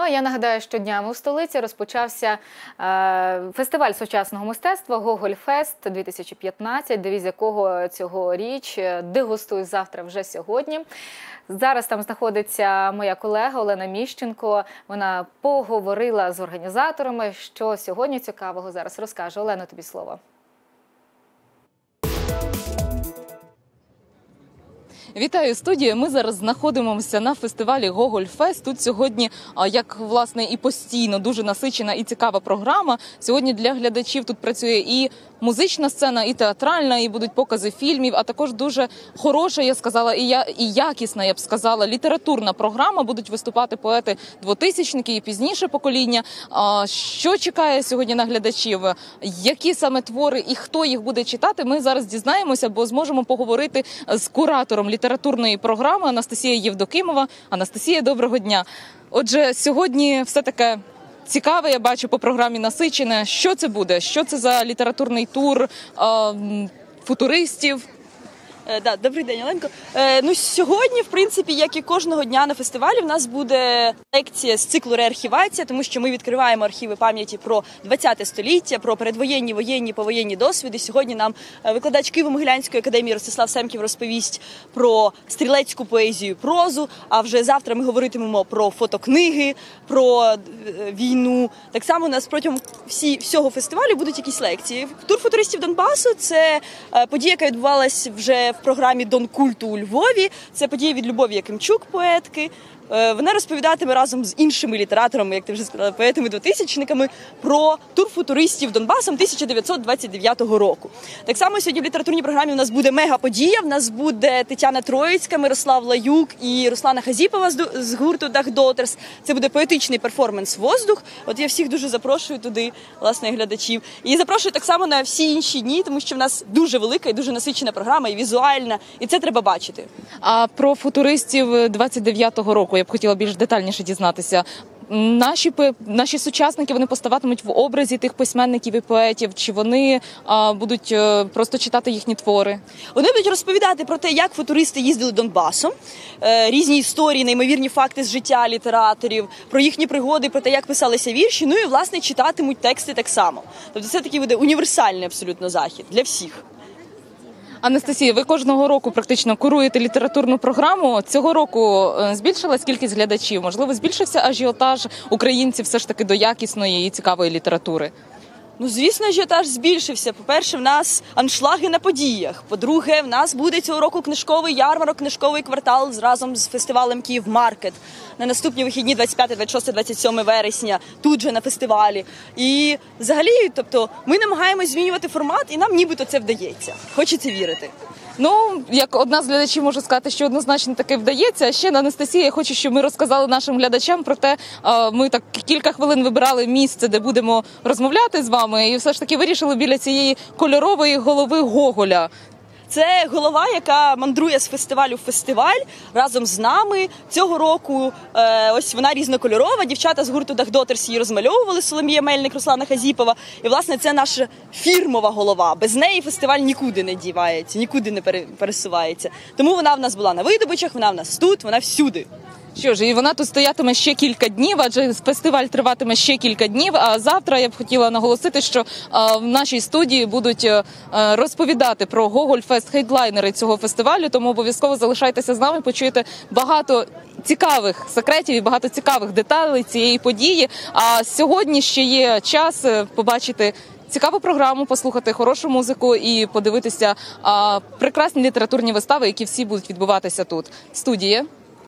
Ну, а я нагадаю, що днями у столиці розпочався е, фестиваль сучасного мистецтва Гоголь Фест 2015, девіз якого цьогоріч е, дегустуй завтра вже сьогодні. Зараз там знаходиться моя колега Олена Міщенко. Вона поговорила з організаторами, що сьогодні цікавого зараз розкаже. Олена, тобі слово. Вітаю студію. Ми зараз знаходимося на фестивалі Гоголь Фест. Тут сьогодні, як власне і постійно, дуже насичена і цікава програма. Сьогодні для глядачів тут працює і музична сцена, і театральна, і будуть покази фільмів. А також дуже хороша, я сказала, і я і якісна, я б сказала, літературна програма. Будуть виступати поети двотисячники і пізніше покоління. Що чекає сьогодні на глядачів? Які саме твори і хто їх буде читати? Ми зараз дізнаємося, бо зможемо поговорити з куратором літературної програми Анастасія Євдокимова. Анастасія, доброго дня. Отже, сьогодні все таке. Цікаве, я бачу по програмі насичене. Що це буде? Що це за літературний тур футуристів? Е, Да, добрий день, Оленко. Е, ну сьогодні, в принципі, як і кожного дня на фестивалі, в нас буде лекція з циклу реархівація, тому що ми відкриваємо архіви пам'яті про 20 століття, про передвоєнні, воєнні, повоєнні досвіди. Сьогодні нам е, викладач Києво-Могилянської академії Ростислав Семків розповість про стрілецьку поезію, прозу. А вже завтра ми говоритимемо про фотокниги, про е, війну. Так само у нас протягом всі, всього фестивалю будуть якісь лекції. Тур футуристів Донбасу це подія, яка відбувалась вже в програмі Дон культу у Львові. Це подія від Любові Якимчук, поетки. Е, Вона розповідатиме разом з іншими літераторами, як ти вже сказала, поетами двотисячниками про тур футуристів Донбасом 1929 року. Так само сьогодні в літературній програмі у нас буде мега-подія. В нас буде Тетяна Троїцька, Мирослав Лаюк і Руслана Хазіпова з гурту Дах Дотерс. Це буде поетичний перформанс Воздух. От я всіх дуже запрошую туди, власне, глядачів. І запрошую так само на всі інші дні, тому що в нас дуже велика і дуже насичена програма, і візуальна, і це треба бачити. А про футуристів 29-го року я б хотіла більш детальніше дізнатися. Наші наші сучасники вони поставатимуть в образі тих письменників і поетів, чи вони а, будуть е, просто читати їхні твори? Вони будуть розповідати про те, як футуристи їздили Донбасом, е, різні історії, неймовірні факти з життя літераторів, про їхні пригоди, про те, як писалися вірші. Ну і власне читатимуть тексти так само. Тобто, це такий буде універсальний абсолютно захід для всіх. Анастасія, ви кожного року практично куруєте літературну програму. Цього року е, збільшилась кількість глядачів. Можливо, збільшився ажіотаж українців все ж таки до якісної і цікавої літератури. Ну, звісно, ажіотаж збільшився. По-перше, в нас аншлаги на подіях. По-друге, в нас буде цього року книжковий ярмарок, книжковий квартал разом з фестивалем Київ Маркет на наступні вихідні 25, 26, 27 вересня, тут же на фестивалі. І взагалі, тобто, ми намагаємось змінювати формат, і нам нібито це вдається. Хочеться вірити. Ну, як одна з глядачів можу сказати, що однозначно таки вдається. А ще на Анастасія, я хочу, щоб ми розказали нашим глядачам про те, ми так кілька хвилин вибирали місце, де будемо розмовляти з вами, і все ж таки вирішили біля цієї кольорової голови Гоголя. Це голова, яка мандрує з фестивалю в фестиваль разом з нами. Цього року е, ось вона різнокольорова. Дівчата з гурту Дахдотерс її розмальовували Соломія Мельник, Руслана Хазіпова. І власне це наша фірмова голова. Без неї фестиваль нікуди не дівається, нікуди не пере- пересувається. Тому вона в нас була на видобичах, вона в нас тут, вона всюди. Що ж, і вона тут стоятиме ще кілька днів, адже фестиваль триватиме ще кілька днів. А завтра я б хотіла наголосити, що в нашій студії будуть е, е, розповідати про Гоголь Фест хейдлайнери цього фестивалю. Тому обов'язково залишайтеся з нами. Почуєте багато цікавих секретів і багато цікавих деталей цієї події. А сьогодні ще є час е, побачити. Цікаву програму, послухати хорошу музику і подивитися а, прекрасні літературні вистави, які всі будуть відбуватися тут. Студія.